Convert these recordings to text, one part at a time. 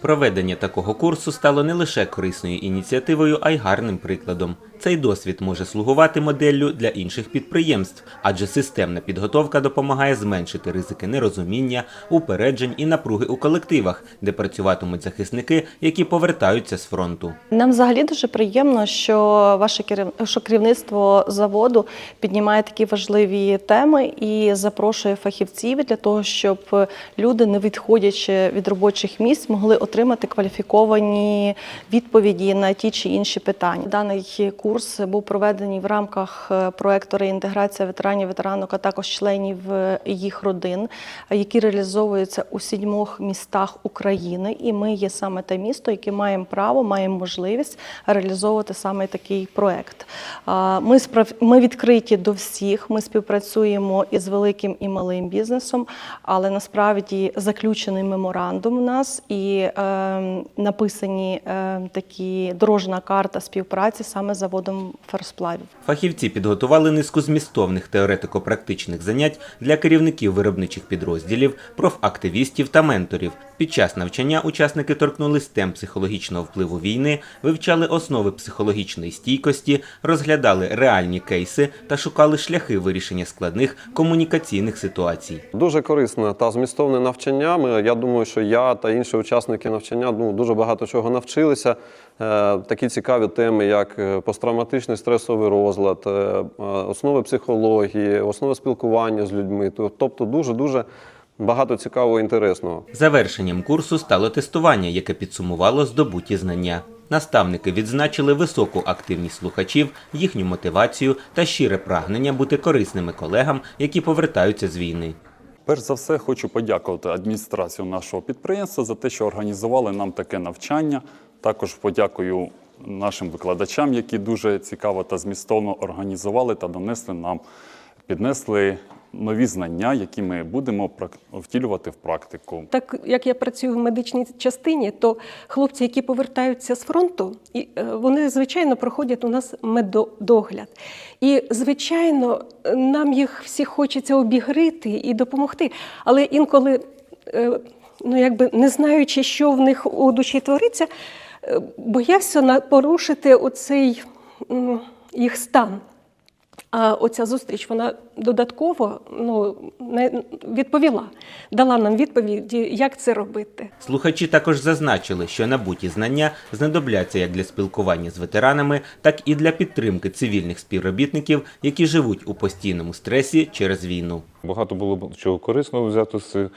Проведення такого курсу стало не лише корисною ініціативою, а й гарним прикладом. Цей досвід може слугувати моделлю для інших підприємств, адже системна підготовка допомагає зменшити ризики нерозуміння, упереджень і напруги у колективах, де працюватимуть захисники, які повертаються з фронту. Нам взагалі дуже приємно, що ваше що керівництво заводу піднімає такі важливі теми і запрошує фахівців для того, щоб люди, не відходячи від робочих місць, могли отримати кваліфіковані відповіді на ті чи інші питання. Даний курс був проведений в рамках е, проекту реінтеграція ветеранів, ветеранок, а також членів е, їх родин, які реалізовуються у сідьмох містах України. І ми є саме те місто, яке маємо право, маємо можливість реалізовувати саме такий проект. Ми ми відкриті до всіх. Ми співпрацюємо із великим і малим бізнесом, але насправді заключений меморандум у нас і написані е, такі дорожна карта співпраці саме з заводом ферсплавів. Фахівці підготували низку змістовних теоретико-практичних занять для керівників виробничих підрозділів, профактивістів та менторів. Під час навчання учасники торкнулись тем психологічного впливу війни, вивчали основи психологічної стійкості, розглядали реальні кейси та шукали шляхи вирішення складних комунікаційних ситуацій. Дуже корисне та змістовне навчання. Ми, я думаю, що я та інші учасники навчання ну, дуже багато чого навчилися. Е, такі цікаві теми, як е, посттравматичний стресовий розлад, е, основи психології, основи спілкування з людьми. Тобто дуже дуже багато цікавого і інтересного. Завершенням курсу стало тестування, яке підсумувало здобуті знання. Наставники відзначили високу активність слухачів, їхню мотивацію та щире прагнення бути корисними колегам, які повертаються з війни. Перш за все, хочу подякувати адміністрацію нашого підприємства за те, що організували нам таке навчання. Також подякую нашим викладачам, які дуже цікаво та змістовно організували та донесли нам, піднесли нові знання, які ми будемо втілювати в практику. Так як я працюю в медичній частині, то хлопці, які повертаються з фронту, і, е, вони звичайно проходять у нас медодогляд. І звичайно, нам їх всіх хочеться обігрити і допомогти. Але інколи, е, ну якби не знаючи, що в них у душі твориться, е, боявся порушити оцей їх стан. А оця зустріч вона додатково ну, не відповіла, дала нам відповіді, як це робити. Слухачі також зазначили, що набуті знання знадобляться як для спілкування з ветеранами, так і для підтримки цивільних співробітників, які живуть у постійному стресі через війну. Багато було чого корисного взято з цих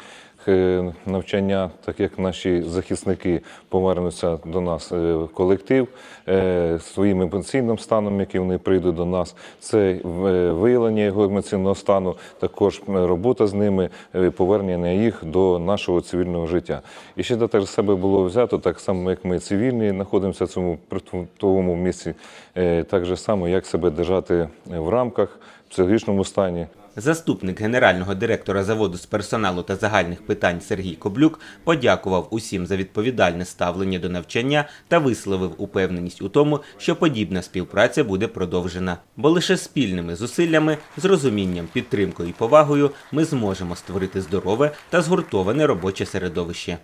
навчання, так як наші захисники повернуться до нас е, в колектив е, своїм емоційним станом, який вони прийдуть до нас. Це е, виявлення його емоційного стану, також е, робота з ними, е, повернення їх до нашого цивільного життя. І ще до себе було взято, так само як ми цивільні знаходимося в цьому притулковому місці, е, так же само, як себе держати в рамках в психологічному стані. Заступник генерального директора заводу з персоналу та загальних питань Сергій Коблюк подякував усім за відповідальне ставлення до навчання та висловив упевненість у тому, що подібна співпраця буде продовжена. Бо лише спільними зусиллями, з розумінням, підтримкою і повагою ми зможемо створити здорове та згуртоване робоче середовище.